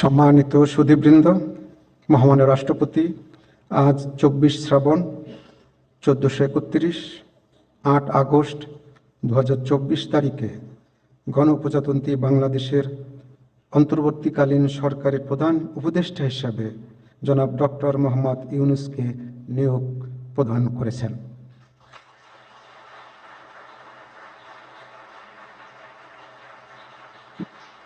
সম্মানিত সুদীবৃন্দ মহামান্য রাষ্ট্রপতি, আজ চব্বিশ শ্রাবণ, চোদ্দোশো একত্রিশ, আট আগস্ট দুহাজার চব্বিশ তারিখে গণপ্রজাতন্ত্রী বাংলাদেশের অন্তর্বর্তীকালীন সরকারের প্রধান উপদেষ্টা হিসাবে জনাব ডক্টর মোহাম্মদ ইউনুসকে নিয়োগ প্রদান করেছেন।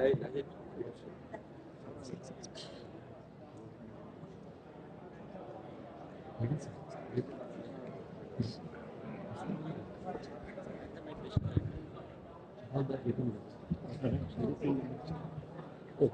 Hey, you?